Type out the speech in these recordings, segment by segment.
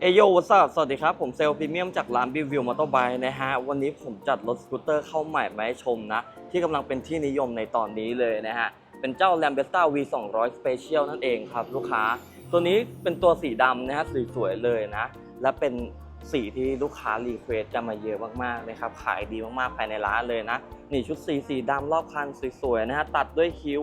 เอโยวัสสวัสดีครับ ผมเซลล์พรีเมียมจากร้านบิววิวมอเตอร์ไบค์นะฮะ วันนี้ผมจัดรถสกูตเตอร์เข้าใหม่มาให้ชมนะ ที่กำลังเป็นที่นิยมในตอนนี้เลยนะฮะ เป็นเจ้า l a m b e s t a V 2 0 0 Special นั่นเองครับลูกค้า ตัวนี้เป็นตัวสีดำนะฮะสวยๆเลยนะ และเป็นสีที่ลูกค้ารีเควสกันมาเยอะมากๆนะครับ ขายดีมากๆภายในร้านเลยนะ นี่ชุดสีสีดำรอบคันสวยๆนะฮะ ตัดด้วยคิ้ว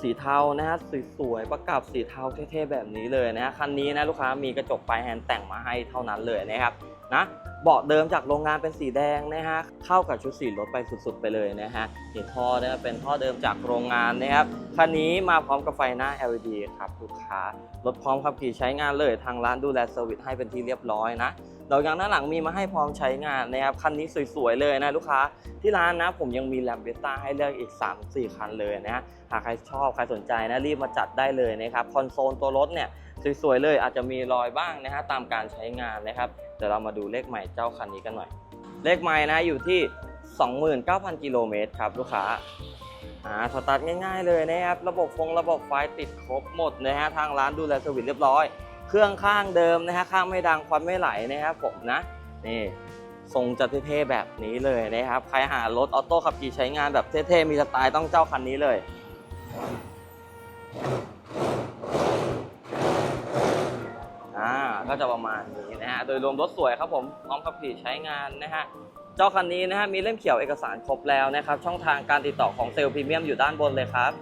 สีเทานะฮะสวยๆประกับสีเทาเท่ๆแบบนี้เลยนะฮะคันนี้นะลูกค้ามีกระจกปลายแฮนด์แต่งมาให้เท่านั้นเลยนะครับนะเบาะเดิมจากโรงงานเป็นสีแดงนะฮะเข้ากับชุดสีรถไปสุดๆไปเลยนะฮะเห็นท่อเนี่ยเป็นท่อเดิมจากโรงงานนะครับคันนี้มาพร้อมกับไฟหน้า LED ครับลูกค้ารถพร้อมขับขี่ใช้งานเลยทางร้านดูแลเซอร์วิสให้เป็นที่เรียบร้อยนะดอกยางด้าหลังมีมาให้พร้อมใช้งานนะครับคันนี้สวยๆเลยนะลูกค้าที่ร้านนะผมยังมีแลมเบต้าให้เลือกอีก 3-4 คันเลยนะฮะหากใครชอบใครสนใจนะรีบมาจัดได้เลยนะครับคอนโซลตัวรถเนี่ยสวยๆเลยอาจจะมีรอยบ้างนะฮะตามการใช้งานนะครับเดี๋ยวเรามาดูเลขใหม่เจ้าคันนี้กันหน่อย เลขใหม่นะอยู่ที่ 29,000 กิโลเมตรครับลูกค้าอ่าสตาร์ทง่ายๆเลยนะครับ ระบบฟงระบบไฟติดครบหมดนะฮะ ทางร้านดูแลเซอร์วิสเรียบร้อย เครื่องข้างเดิมนะฮะข้างไม่ดังควันไม่ไหลนะครับผมนะนี่ทรงจะเท่ๆแบบนี้เลยนะครับ ใครหารถออโต้ขับขี่ใช้งานแบบเท่ๆมีสไตล์ต้องเจ้าคันนี้เลย อ่าก็จะประมาณนี้นะฮะ โดยรวมรถสวยครับผมพร้อมขับขี่ใช้งานนะฮะ เจ้าคันนี้นะฮะมีเล่มเขียวเอกสารครบแล้วนะครับ ช่องทางการติดต่อของเซลล์พรีเมียมอยู่ด้านบนเลยครับ